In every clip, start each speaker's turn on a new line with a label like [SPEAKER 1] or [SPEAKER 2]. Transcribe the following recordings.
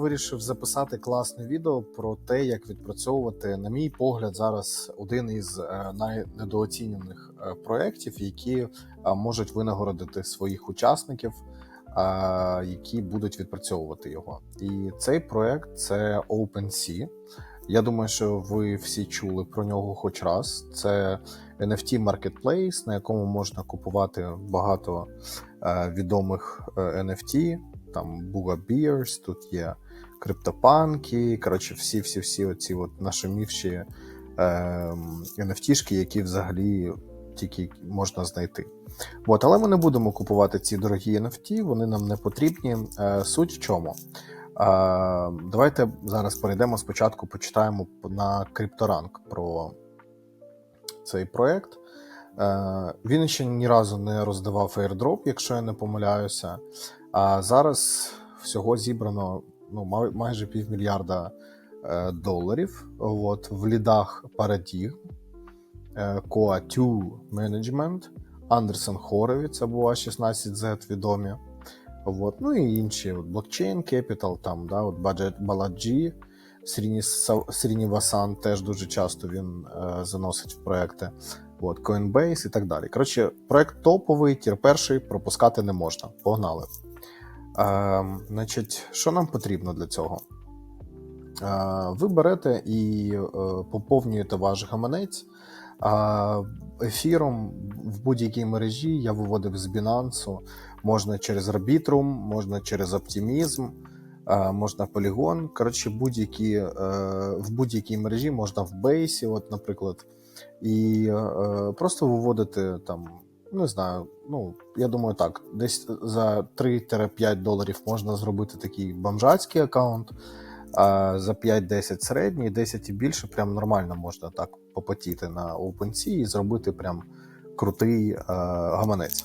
[SPEAKER 1] Вирішив записати класне відео про те, як відпрацьовувати, на мій погляд, зараз один із е, найнедооцінених е, проєктів, які е, можуть винагородити своїх учасників, які будуть відпрацьовувати його. І цей проєкт це OpenSea. Я думаю, що ви всі чули про нього хоч раз. Це NFT Marketplace, на якому можна купувати багато відомих NFT. Там Буга Beers, тут є криптопанки, коротше, всі-всі-всі оці от нашумівші е, NFT-шки, які взагалі тільки можна знайти. От, але ми не будемо купувати ці дорогі NFT, вони нам не потрібні. Е, суть в чому? Е, давайте зараз перейдемо спочатку, почитаємо на CryptoRank про цей проект. Е, він ще ні разу не роздавав airdrop, якщо я не помиляюся. А зараз всього зібрано ну, майже півмільярда е, доларів. От, в лідах Paradigm, е, Coa 2 Management, Андерсон Хорові, це була 16Z відомі. От, ну і інші от, Blockchain Capital, там, да, от Budget Balaji, Срінівасан теж дуже часто він е, заносить в проекти. От, Coinbase і так далі. Коротше, проект топовий, тір перший, пропускати не можна. Погнали. Е, значить, що нам потрібно для цього? Е, ви берете і е, поповнюєте ваш гаманець. А ефіром в будь-якій мережі я виводив з Binance, можна через Arbitrum, можна через Optimism, можна Polygon. Коротше, будь-які, е, в будь-якій мережі можна в Base, от, наприклад, і е, просто виводити там, не знаю, ну, я думаю, так, десь за 3-5 доларів можна зробити такий бомжацький аккаунт. А за 5-10 середній, 10 і більше, прям нормально можна так попотіти на OpenSea і зробити прям крутий е, гаманець.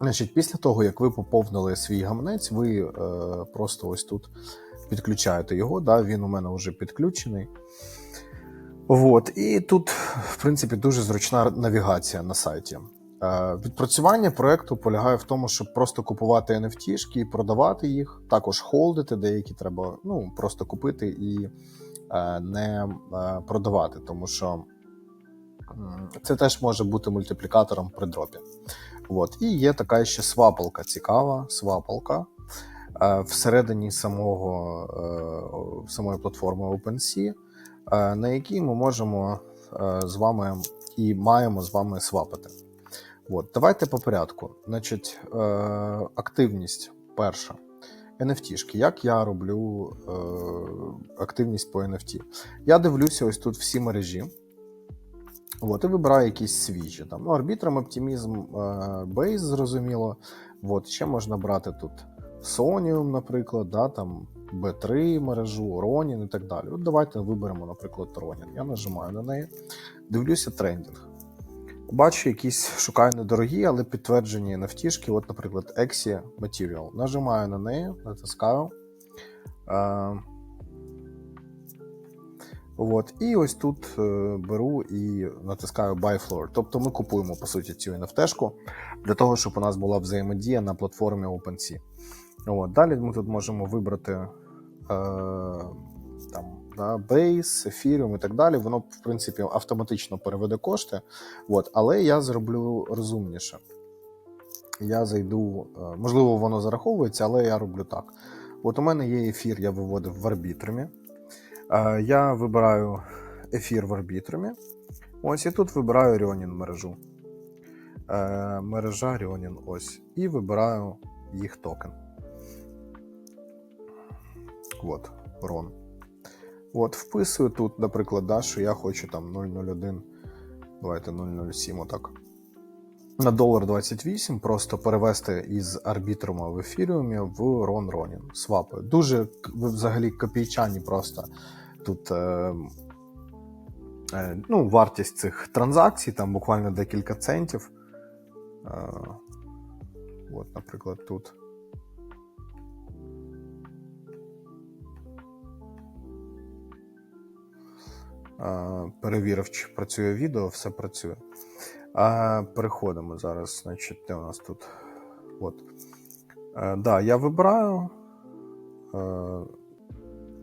[SPEAKER 1] Значить, після того, як ви поповнили свій гаманець, ви е, просто ось тут підключаєте його. Да, Він у мене вже підключений. От, і тут, в принципі, дуже зручна навігація на сайті. Е, Відпрацювання проекту полягає в тому, щоб просто купувати NFT-шки і продавати їх, також холдити, деякі треба ну, просто купити і е, не е, продавати, тому що це теж може бути мультиплікатором при дропі. От. І є така ще свапалка цікава, свапалка всередині самого, самої платформи OpenSea, на якій ми можемо з вами і маємо з вами свапати. От, давайте по порядку. Значить, е, активність перша. NFT-шки. Як я роблю е, активність по NFT? Я дивлюся ось тут всі мережі. От, і вибираю якісь свіжі. Там, ну, Arbitrum, Optimism, е, Base, зрозуміло. От, ще можна брати тут Sonium, наприклад, да, там B3 мережу, Ronin і так далі. От давайте виберемо, наприклад, Ronin. Я нажимаю на неї, дивлюся трендінг. Бачу якісь шукаю недорогі, але підтверджені NFT-шки, от, наприклад, Exi Material. Нажимаю на неї, натискаю. Е, от, і ось тут е, беру і натискаю Buy Floor. Тобто ми купуємо, по суті, цю NFT-шку для того, щоб у нас була взаємодія на платформі OpenSea. От, далі ми тут можемо вибрати е, там, да, Base, Ethereum і так далі. Воно, в принципі, автоматично переведе кошти. От, але я зроблю розумніше. Я зайду, е, можливо, воно зараховується, але я роблю так. От у мене є ефір, я виводив в арбітрумі. Е, Я вибираю ефір в арбітрумі. Ось і тут вибираю Ronin мережу. Е, Мережа Ronin ось. І вибираю їх токен. От, RON. От, вписую тут, наприклад, да, що я хочу там 001, давайте 007, отак. На долар 28 просто перевести із арбітрума в ефіріумі в Ron Ronin. Свапи. Дуже взагалі копійчані просто тут е, е, ну, вартість цих транзакцій, там буквально декілька центів. Е, от, наприклад, тут. Перевірив, чи працює відео, все працює. А, переходимо зараз. Значить, де у нас тут? От. Е, да, я вибираю. Е,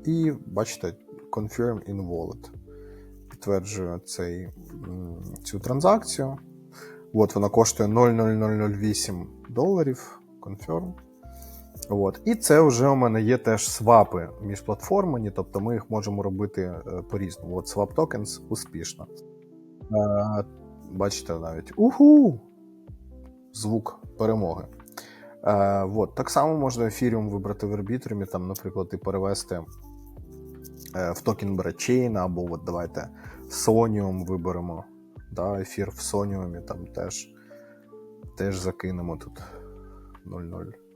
[SPEAKER 1] і бачите, confirm in wallet. Підтверджую цей, цю транзакцію. От вона коштує 0,0008 доларів. Confirm. От. І це вже у мене є теж свапи міжплатформені, тобто ми їх можемо робити е, по-різному. От Swap Tokens успішно. Е, бачите навіть уху! Звук перемоги. Е, от. Так само можна ефіріум вибрати в арбітрумі, там, наприклад, і перевести е, в токен Брачейна, або от давайте Sonium виберемо. Да, ефір в Sonium там теж, теж закинемо тут 0,0.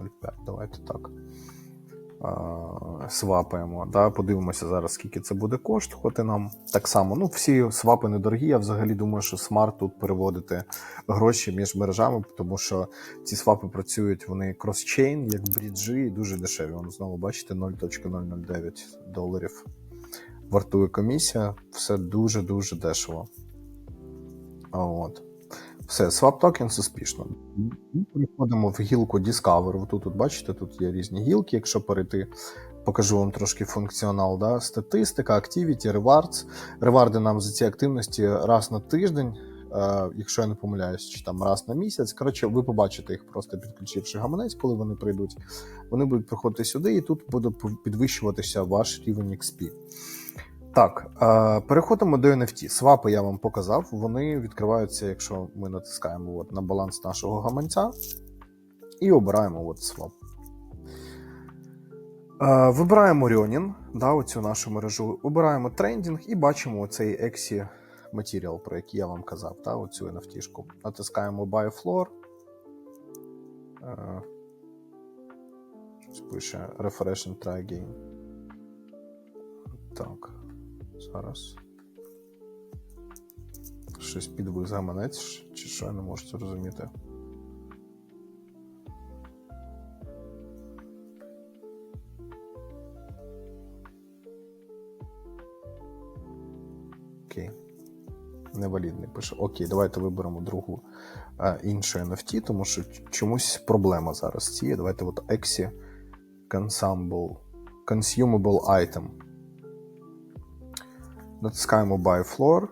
[SPEAKER 1] 0,5, давайте так. Свапаємо. Да? Подивимося зараз, скільки це буде коштувати нам. Так само, ну, всі свапи недорогі. Я взагалі думаю, що смарт тут переводити гроші між мережами, тому що ці свапи працюють, вони кросчейн, як бріджі, і дуже дешеві. Вон знову бачите, 0.009 доларів вартує комісія. Все дуже-дуже дешево. От. Все, Swap Tokens успішно. Ми Переходимо в гілку Discover. Тут, тут бачите, тут є різні гілки. Якщо перейти, покажу вам трошки функціонал. Да? Статистика, Activity, Rewards. Реварди нам за ці активності раз на тиждень, е, якщо я не помиляюсь, чи там раз на місяць. Коротше, ви побачите їх просто підключивши гаманець, коли вони прийдуть. Вони будуть приходити сюди, і тут буде підвищуватися ваш рівень XP. Так, е, переходимо до NFT. Свапи я вам показав. Вони відкриваються, якщо ми натискаємо от, на баланс нашого гаманця і обираємо от свап. Е, вибираємо Рьонін, да, оцю нашу мережу. Обираємо трендінг і бачимо цей Exi Material, про який я вам казав, да, оцю NFT-шку. Натискаємо Buy Floor. Е, пише Refresh and Try Again. Так. Зараз. Щось підвис гаманець, чи що я не можу це розуміти. Окей. Невалідний пише. Окей, давайте виберемо другу а, іншу NFT, тому що чомусь проблема зараз з цією. Давайте от Exi Consumable, Consumable Item натискаємо Buy Floor.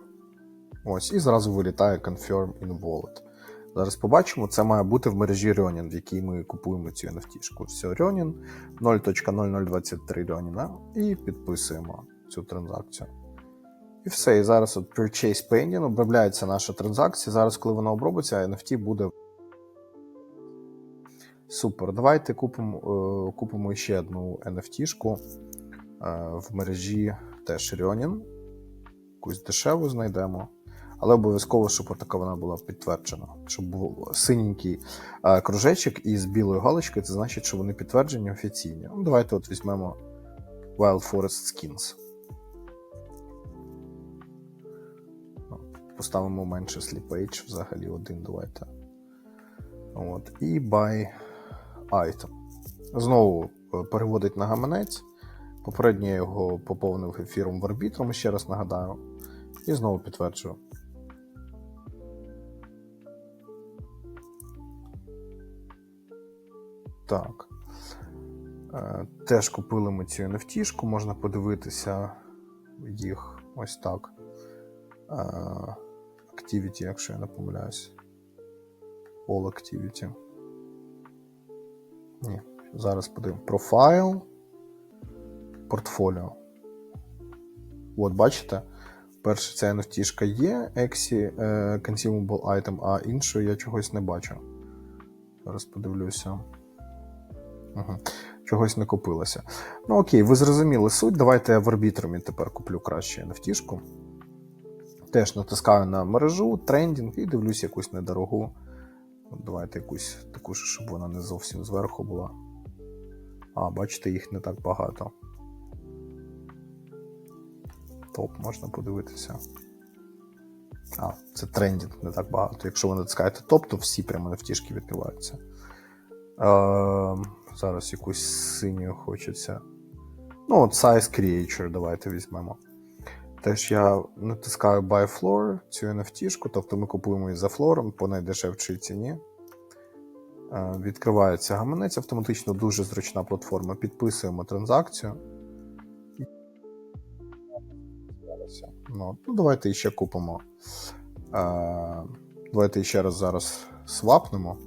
[SPEAKER 1] Ось, і зразу вилітає Confirm in Wallet. Зараз побачимо, це має бути в мережі Ronin, в якій ми купуємо цю NFT-шку. Все, Ronin 0.0023 Ronin, і підписуємо цю транзакцію. І все. І зараз от Purchase Pending, обробляється наша транзакція. Зараз, коли вона обробиться, NFT буде. Супер. Давайте купимо е, купимо ще одну NFT-шку е, в мережі теж Ronin якусь дешеву знайдемо. Але обов'язково, щоб така вона була підтверджена. Щоб був синенький а, кружечок із білою галочкою, це значить, що вони підтверджені офіційні. Ну, Давайте от візьмемо Wild Forest Skins. Ну, Поставимо менше Sleep взагалі один. Давайте. От. І buy item. Знову е, переводить на гаманець. Попередньо я його поповнив ефіром в арбітром, ще раз нагадаю. І знову підтверджую. Так. Е, теж купили ми цю NFT, можна подивитися їх ось так. Е, Activity, якщо я не помиляюсь. All Activity. Ні, зараз подивимо. Profile. Портфоліо. От, бачите? Перша ця NFT є, Exi Consumable Item, а іншої я чогось не бачу. Зараз подивлюся. Угу. Чогось не купилося. Ну окей, ви зрозуміли суть. Давайте я в арбітрумі тепер куплю краще NFT. Теж натискаю на мережу, трендінг і дивлюсь якусь недорогу. Давайте якусь таку, щоб вона не зовсім зверху була. А, бачите, їх не так багато топ можна подивитися. А, це трендінг не так багато. Якщо ви натискаєте топ, то всі прямо NFT відкриваються. Е, Зараз якусь синю хочеться. Ну, от Size Creature, давайте візьмемо. Теж я натискаю Buy Floor, цю NFT, тобто ми купуємо її за флором по найдешевшій ціні. Відкривається гаманець автоматично, дуже зручна платформа. Підписуємо транзакцію. Все. Ну, давайте ще купимо. Е, давайте ще раз зараз свапнемо.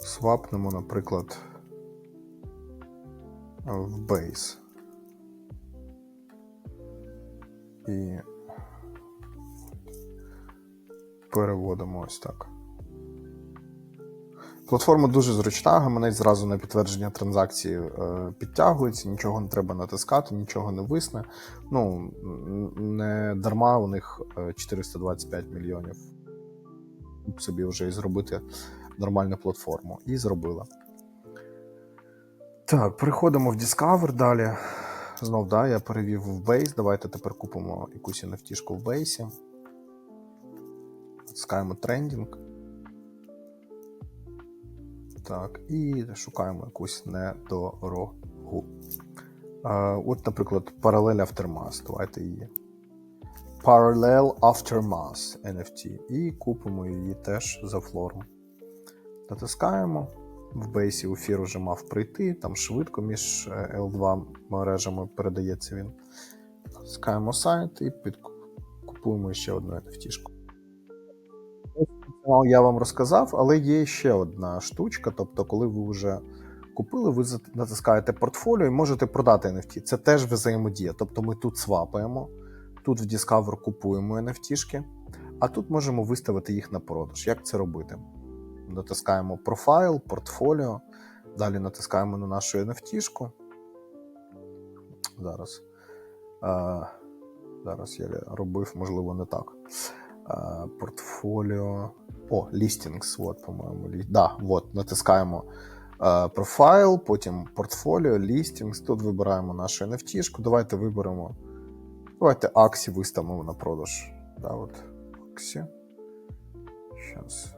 [SPEAKER 1] Свапнемо, наприклад, в Base. І переводимо ось так. Платформа дуже зручна, гаманець зразу на підтвердження транзакції е, підтягується, нічого не треба натискати, нічого не висне. Ну, не дарма у них е, 425 мільйонів. Собі вже і зробити нормальну платформу. І зробила. Так, переходимо в Discover далі. Знов, да, я перевів в Base. Давайте тепер купимо якусь NFT-шку в Base. Натискаємо трендінг. Так, і шукаємо якусь недорогу. А, от, наприклад, Parallel Aftermath. Давайте її. Parallel Aftermath NFT. І купимо її теж за флором. Натискаємо. В бейсі ефір вже мав прийти, там швидко між е, L2 мережами передається він. Натискаємо сайт і під... купуємо ще одну NFT-шку. Ну, Я вам розказав, але є ще одна штучка. Тобто, коли ви вже купили, ви натискаєте портфоліо і можете продати NFT. Це теж взаємодія. Тобто ми тут свапаємо, тут в Discover купуємо NFT-шки, а тут можемо виставити їх на продаж. Як це робити? Натискаємо профайл, портфоліо, далі натискаємо на нашу NFT-шку. Зараз. Зараз я робив, можливо, не так. А, портфоліо. О, listings, от, по-моєму. Да, от, натискаємо е, профайл, потім портфоліо, listings. Тут вибираємо нашу NFT. Давайте виберемо. Давайте Аксі виставимо на продаж. Да, от, Аксі. Щас.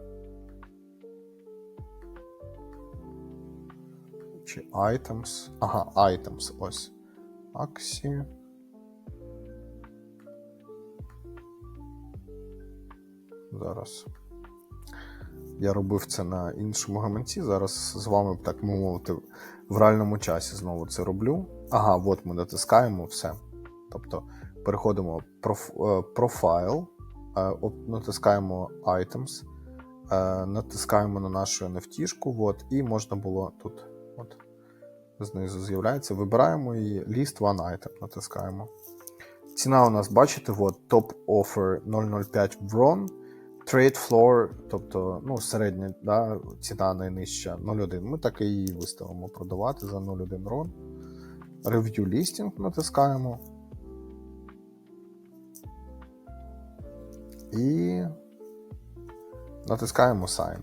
[SPEAKER 1] Чи items. Ага, items. Ось. Аксі. Зараз. Я робив це на іншому гаманці. Зараз з вами, так би мовити, в реальному часі знову це роблю. Ага, от ми натискаємо все. Тобто переходимо проф, е, профайл, е, натискаємо items, е, натискаємо на нашу NFT-шку, от, і можна було тут. От, знизу з'являється. Вибираємо її list one item, натискаємо. Ціна у нас, бачите, от, top offer 005 WRON. Trade floor, тобто ну, середня да, ціна найнижча 0,1. Ми так і її виставимо продавати за 0,1 RON. Review listing натискаємо. І натискаємо Sign.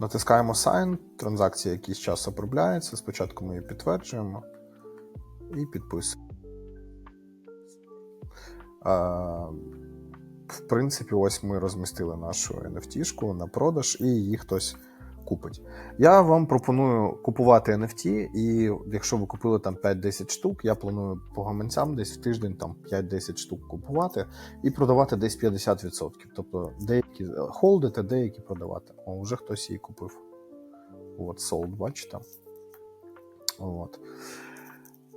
[SPEAKER 1] Натискаємо Sign, транзакція якийсь час обробляється. Спочатку ми її підтверджуємо і підписуємо. В принципі, ось ми розмістили нашу NFT-шку на продаж, і її хтось купить. Я вам пропоную купувати NFT, і якщо ви купили там 5-10 штук, я планую по гаманцям десь в тиждень там 5-10 штук купувати і продавати десь 50%. Тобто деякі холдити, деякі продавати. О, вже хтось її купив. От, sold, бачите? От.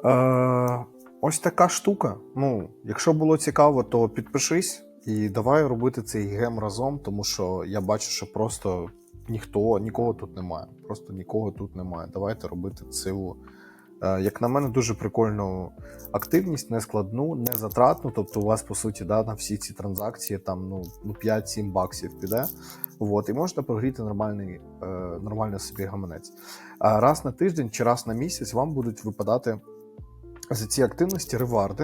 [SPEAKER 1] Е, ось така штука. Ну, якщо було цікаво, то підпишись і давай робити цей гем разом, тому що я бачу, що просто ніхто, нікого тут немає. Просто нікого тут немає. Давайте робити цю, е, як на мене, дуже прикольну активність, нескладну, не затратну. Тобто, у вас, по суті, да, на всі ці транзакції там ну, ну 5-7 баксів піде. От, і можна прогріти нормальний, е, нормально собі гаманець. А раз на тиждень чи раз на місяць вам будуть випадати за ці активності реварди.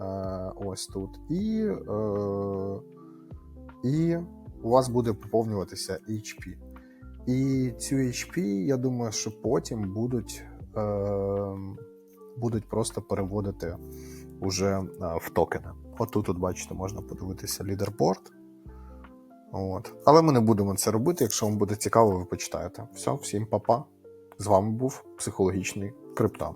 [SPEAKER 1] Е, ось тут. І, е, і у вас буде поповнюватися HP. І цю HP, я думаю, що потім будуть, е, будуть просто переводити уже в токени. Отут, от, бачите, можна подивитися лідерборд. От. Але ми не будемо це робити. Якщо вам буде цікаво, ви почитаєте. Все, всім па-па. З вами був психологічний крипта.